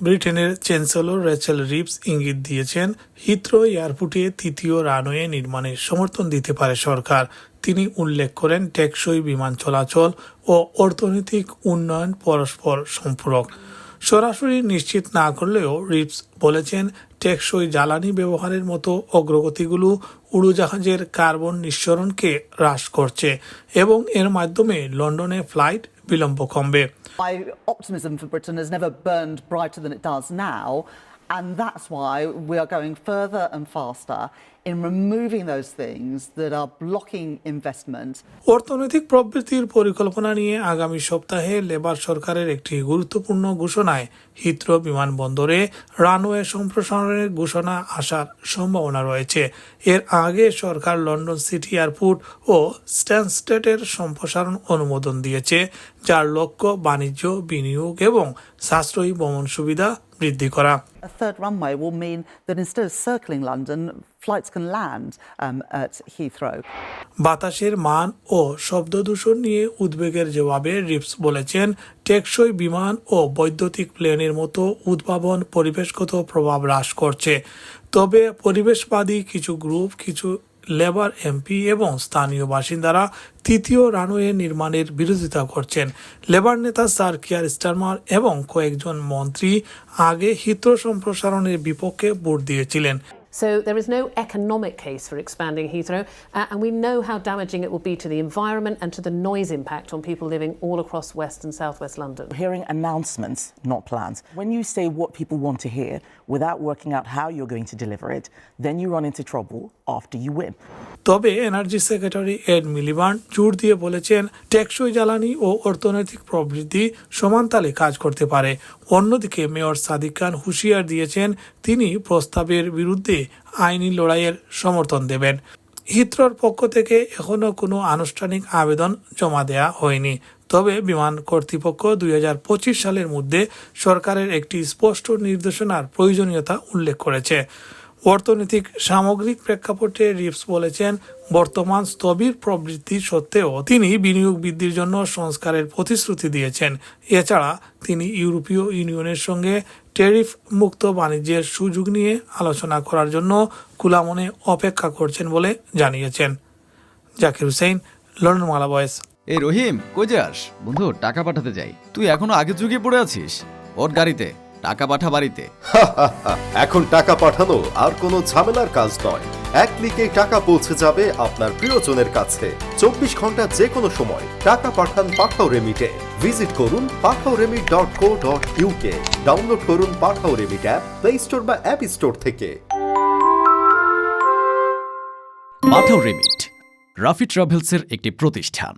ব্রিটেনের chancellor Rachel ribs ইঙ্গিত দিয়েছেন, হিথ্রো এয়ারপোর্টে তৃতীয় রানওয়ে নির্মাণের সমর্থন দিতে পারে সরকার। তিনি উল্লেখ করেন, টেকসই বিমান চলাচল ও অর্থনৈতিক উন্নয়ন পরস্পর সম্পূরক। সরাসরি নিশ্চিত না করলেও রিপস বলেছেন টেকসই জ্বালানি ব্যবহারের মতো অগ্রগতিগুলো উড়োজাহাজের কার্বন নিঃসরণকে হ্রাস করছে এবং এর মাধ্যমে লন্ডনে ফ্লাইট বিলম্ব কমবে। My optimism for Britain has never burned brighter than it does now, and that's why we are going further and faster in removing those things that are blocking investment. অর্থনৈতিক প্রবৃদ্ধির পরিকল্পনা নিয়ে আগামী সপ্তাহে লেবার সরকারের একটি গুরুত্বপূর্ণ ঘোষণায় হিথ্রো বিমানবন্দরে রানওয়ে সম্প্রসারণের ঘোষণা আসার সম্ভাবনা রয়েছে এর আগে সরকার লন্ডন সিটি এয়ারপোর্ট ও স্ট্যানস্টেটের সম্প্রসারণ অনুমোদন দিয়েছে, যার লক্ষ্য বাণিজ্য, বিনিয়োগ এবং সাশ্রয়ী ভ্রমণ সুবিধা বৃদ্ধি করা um. বাতাসের মান ও শব্দ দূষণ নিয়ে উদ্বেগের জবাবে রিপস বলেছেন টেকসই বিমান ও বৈদ্যুতিক প্লেনের মতো উদ্ভাবন পরিবেশগত প্রভাব হ্রাস করছে তবে পরিবেশবাদী কিছু গ্রুপ কিছু লেবার এমপি এবং স্থানীয় বাসিন্দারা তৃতীয় রানওয়ে নির্মাণের বিরোধিতা করছেন। লেবার নেতা স্যার কিয়ার স্টারমার এবং কয়েকজন মন্ত্রী আগে হিত সম্প্রসারণের বিপক্ষে ভোট দিয়েছিলেন। So there is no economic case for expanding Heathrow, uh, and we know how damaging it will be to the environment and to the noise impact on people living all across West and South West London. hearing announcements, not plans. When you say what people want to hear without working out how you're going to deliver it, then you run into trouble after you win. তবে energy secretary Ed Miliband জোর দিয়ে বলেছেন টেকসই জ্বালানি ও অর্থনৈতিক প্রবৃদ্ধি সমান তালে কাজ করতে পারে অন্যদিকে মেয়র সাদিক খান হুঁশিয়ার দিয়েছেন তিনি প্রস্তাবের বিরুদ্ধে আইনি লড়াইয়ের সমর্থন দেবেন। হিথ্রোর পক্ষ থেকে এখনও কোনো আনুষ্ঠানিক আবেদন জমা দেয়া হয়নি। তবে বিমান কর্তৃপক্ষ দুই হাজার পঁচিশ সালের মধ্যে সরকারের একটি স্পষ্ট নির্দেশনার প্রয়োজনীয়তা উল্লেখ করেছে। অর্থনৈতিক সামগ্রিক প্রেক্ষাপটে রিপস বলেছেন, বর্তমান স্থবির প্রবৃদ্ধি সত্ত্বেও তিনি বিনিয়োগ বৃদ্ধির জন্য সংস্কারের প্রতিশ্রুতি দিয়েছেন। এছাড়া তিনি ইউরোপীয় ইউনিয়নের সঙ্গে ট্যারিফ মুক্ত বাণিজ্যের সুযোগ নিয়ে আলোচনা করার জন্য কুলামনে অপেক্ষা করছেন বলে জানিয়েছেন। জাকির হুসেন লন্ডন মালা বয়েস এই রহিম কই যাস? বন্ধু টাকা পাঠাতে যাই। তুই এখনও আগে যুগে পড়ে আছিস? ওর গাড়িতে। টাকা পাঠা বাড়িতে। এখন টাকা পাঠানো আর কোনো ঝামেলার কাজ নয়। এক ক্লিকে টাকা পৌঁছে যাবে আপনার প্রিয়জনের কাছে। চব্বিশ ঘণ্টা যে কোনো সময় টাকা পাঠান পাঠাও রেমিটে ভিজিট করুন Pathao remit dot co dot UK download করুন Pathao remit app Play Store বা অ্যাপ স্টোর থেকে। পাঠাও রেমিট রাফি ট্রাভেলসের একটি প্রতিষ্ঠান।